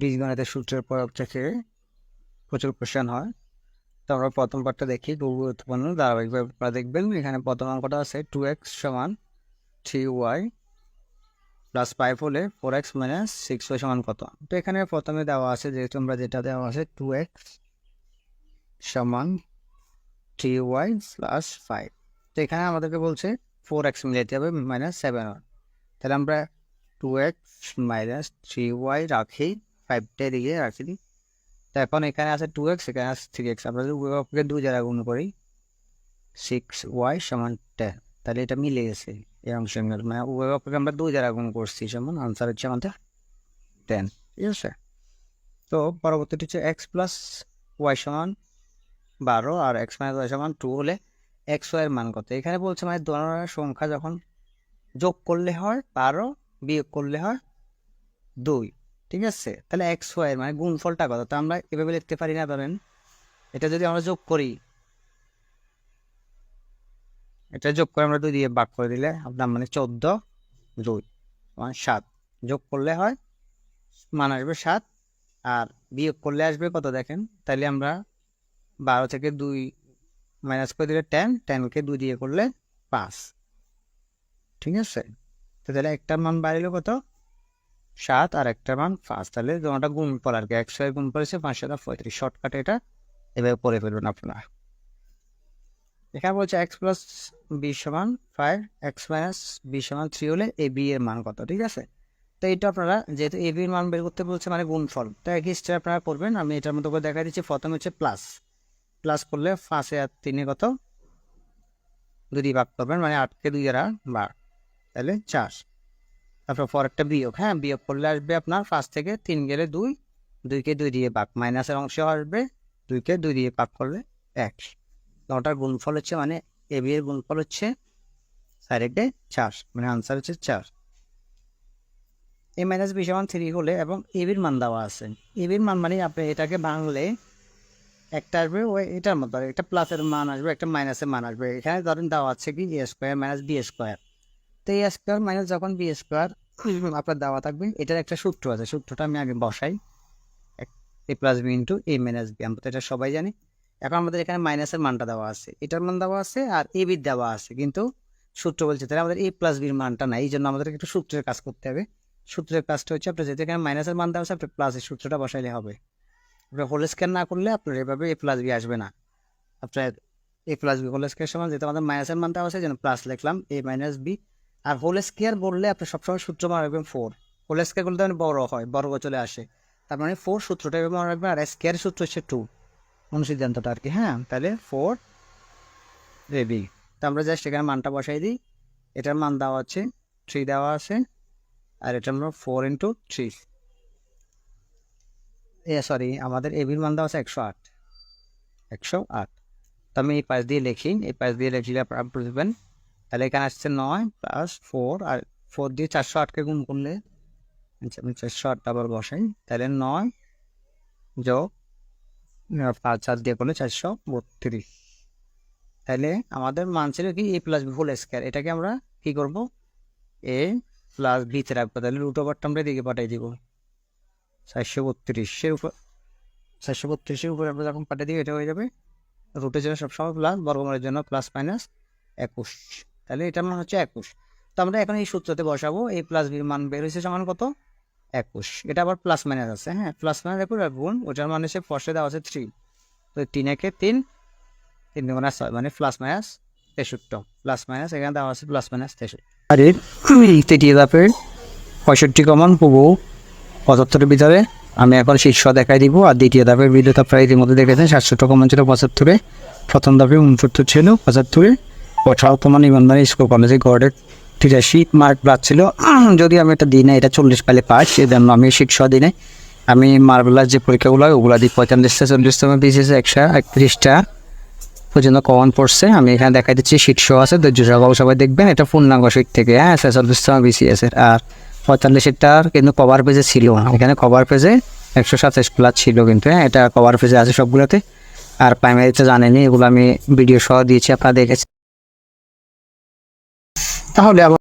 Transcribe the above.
বীজগণিতের সূত্রের প্রয়োগ থেকে প্রচুর কোশ্চেন হয়। তো আমরা প্রথম পার্টটা দেখি খুব গুরুত্বপূর্ণ, ধারাবাহিকভাবে আপনারা দেখবেন। এখানে প্রথম অঙ্কটা আছে টু এক্স সমান থ্রি ওয়াই প্লাস ফাইভ হলে four x minus six y সমান কত? তো এখানে প্রথমে দেওয়া আছে যেহেতু আমরা যেটা দেওয়া আছে টু এক্স সমান থ্রি ওয়াই প্লাস ফাইভ তো এখানে আমাদেরকে বলছে ফোর এক্স মিলাইতে হবে মাইনাস সেভেন ওয়ান তাহলে আমরা two x minus three y রাখি। ফাইভটা দিকে রাখি তো এখন এখানে আছে টু এক্স এখানে আছে থ্রি এক্স আমরা যদি উভয়পক্ষকে দুই জায়গায় গুণ করি সিক্স ওয়াই সমান টেন তাহলে এটা মিলে গেছে এই অংশ মানে উভয়পক্ষকে আমরা দুই জায়গায় গুণ করছি সমান আনসার হচ্ছে আমাদের টেন ঠিক আছে? তো পরবর্তীটি হচ্ছে এক্স প্লাস ওয়াই সমান বারো আর এক্স মাইনাস ওয়াই সমান টু হলে এক্স ওয়াইয়ের মান কত? এখানে বলছে মানে ধরনের সংখ্যা যখন যোগ করলে হয় বারো, বিয়োগ করলে হয় দুই। ঠিক আছে? তাহলে এক্স ওয়াইয়ের মানে গুণফলটা কত? তো আমরা এভাবে লিখতে পারি না, ধরেন। এটা যদি আমরা যোগ করি, এটা যোগ করে আমরা দুই দিয়ে ভাগ করে দিলে আপনার মানে চোদ্দ, দুই মানে সাত। যোগ করলে হয়, মান আসবে সাত, আর বিয়োগ করলে আসবে কত দেখেন? তাহলে আমরা বারো থেকে দুই মাইনাস করে দিলে টেন টেনকে দুই দিয়ে করলে পাঁচ। ঠিক আছে? তো তাহলে একটার মান বাড়িল কত? সাত আর একটার মান পাঁচ। তাহলে তোমাটা গুণ পর আর কি, একশো গুণ পড়েছে পাঁচ সাত পঁয়ত্রিশ। শর্টকাটে এটা এভাবে পড়ে ফেলবেন আপনারা। এখানে বলছে এক্স প্লাস বি সমান ফাইভ এক্স মাইনাস বি সমান থ্রি হলে এ বি এর মান কত, ঠিক আছে? তো এটা আপনারা যেহেতু এ বির মান বের করতে বলছে মানে গুণফল, তো এক হিস্ট্রি আপনারা করবেন, আমি এটার মতো করে দেখা দিচ্ছি। প্রথমে হচ্ছে প্লাস প্লাস করলে পাঁচে আর তিনে কত? দুই ভাগ করবেন মানে আটকে দুই দ্বারা বার। তাহলে চার। তারপর পরেরটা বিয়োগ। হ্যাঁ বিয়োগ করলে আসবে আপনার পাঁচ থেকে তিন গেলে দুই, দুইকে দুই দিয়ে ভাগ। মাইনাসের অংশ আসবে দুইকে দুই দিয়ে ভাগ করলে এক। নটার গুণফল হচ্ছে মানে এ বি এর গুণফল হচ্ছে সাইডে চার মানে আনসার হচ্ছে চার। এ মাইনাস বি সমান থ্রি হলে এবং এ বির মান দেওয়া আছে। এ বির মান মানে আপনি এটাকে ভাঙলে একটা আসবে ওই এটার মতো, একটা প্লাসের মান আসবে, একটা মাইনাসের মান আসবে। এখানে ধরেন দেওয়া আছে কি A square minus B square তো এ স্কোয়ার মাইনাস যখন বি স্কোয়ার আপনার দেওয়া থাকবে, এটার একটা সূত্র আছে। সূত্রটা আমি আগে বসাই। A plus B into A minus B আমরা তো এটা সবাই জানি। এখন আমাদের এখানে মাইনাসের মানটা দেওয়া আছে। এটার মান দেওয়া আছে আর এ বির দেওয়া আছে। কিন্তু সূত্র বলছে, তাহলে আমাদের এ প্লাস বির মানটা নাই এই জন্য আমাদেরকে একটু সূত্রের কাজ করতে হবে। সূত্রের কাজটা হচ্ছে, আপনার যেহেতু এখানে মাইনাসের মান দেওয়া আছে, আপনার প্লাসের সূত্রটা বসাইলে হবে। আপনার হোল স্কোয়ার না করলে আপনার এভাবে এ প্লাস বি আসবে না। আপনার A plus B whole square সমান, যেহেতু আমাদের মাইনাসের মান দেওয়া আছে যেন প্লাস লিখলাম এ মাইনাস বি আর হোল স্কোয়ার বললে আপনি সবসময় সূত্র মনে রাখবেন ফোর হোল স্কোয়ার করলে মানে বড় হয় বর্গ চলে আসে। তার মানে ফোর সূত্রটা এভাবে মনে রাখবেন আর স্কোয়ার সূত্র হচ্ছে টু অনুসিদ্ধান্তটা আর কি হ্যাঁ? তাহলে ফোর এ বি তো আমরা জাস্ট এখানে মানটা বসাই দিই। এটার মান দেওয়া আছে থ্রি দেওয়া আছে, আর এটা আমরা ফোর ইন্টু থ্রি এ সরি আমাদের এবির মান দেওয়া আছে একশো আট। একশো আট। তো আমি এই পাশ দিয়ে লিখি, এই পাশ দিয়ে লিখলে আপনারা বুঝবেন তাহলে এখানে আসছে নয় প্লাস ফোর আর ফোর দিয়ে চারশো আটকে গুণ করলে আচ্ছা আমি চারশো আটটা আবার বসাই, তাহলে নয় যোগ পাঁচ, চার দিয়ে করলে চারশো বত্রিশ। তাহলে আমাদের মান ছিল কি এ প্লাস হোল স্কোয়ার এটাকে আমরা কি করব? এ প্লাস বিতে রাখব, তাহলে রুট ওভারটা আমরা এদিকে পাঠিয়ে দিব। চারশো বত্রিশের উপর, চারশো বত্রিশের উপরে আমরা যখন পাঠিয়ে দিই এটা হয়ে যাবে রুটের জন্য সবসময় প্লাস বর্গমূলের জন্য প্লাস মাইনাস একুশ। তাহলে এটার মান হচ্ছে একুশ। তো আমরা এখন এই সূত্রতে বসাবো এ প্লাস বির মান বের হয়েছে সমান কত? একুশ। এটা আবার প্লাস মাইনাস আছে হ্যাঁ? প্লাস মাইনাস একুশ আর গুণ, ওটার মানে হচ্ছে ফর্সে দেওয়া আছে থ্রি তো তিন একে তিন তিন দুগুণা ছয় মানে প্লাস মাইনাস তেষট্টি। প্লাস মাইনাস এখানে দেওয়া আছে প্লাস মাইনাস তেষট্টি। আর, তৃতীয় পঁয়ষট্টি কমন পুবু পঁচাত্তরের ভিতরে। আমি এখন শীর্ষ দেখাই দিব, আর দ্বিতীয় ধাপের ভিডিওটা আপনারা ইতিমধ্যে দেখেছেন সাতষট্টি কমন ছিল পঁচাত্তরে। প্রথম ধাপে উনসত্তর ছিল পঁচাত্তরে। অঠারোতম নিবন্ধনী স্কুল কলেজে গড়ের তিরাশি মার্ক ছিল। যদি আমি এটা দিই না, এটা চল্লিশ পাইলে পাই সেজন্য আমি শীর্ষ দিই নাই। আমি মার্বেলার যে পরীক্ষাগুলো হয় ওগুলো দিই পঁয়তাল্লিশটা চল্লিশতম বিশেষে একশো একত্রিশটা পর্যন্ত কমন পড়ছে। আমি এখানে দেখা দিচ্ছি, শীর্ষ আছে, ধৈর্য সহকারে সবাই দেখবেন, এটা পূর্ণাঙ্গ শীট থেকে হ্যাঁ বিসিএস এর। আর পঁয়তাল্লিশেরটার কিন্তু কভার পেজে ছিল না। এখানে কভার পেজে একশো সাতাশ প্লাস ছিল কিন্তু হ্যাঁ এটা কভার পেজে আছে সবগুলোতে। আর প্রাইমারিতে জানেনি এগুলো আমি ভিডিও সহ দিয়েছি, আপনারা দেখেছেন। তাহলে আবার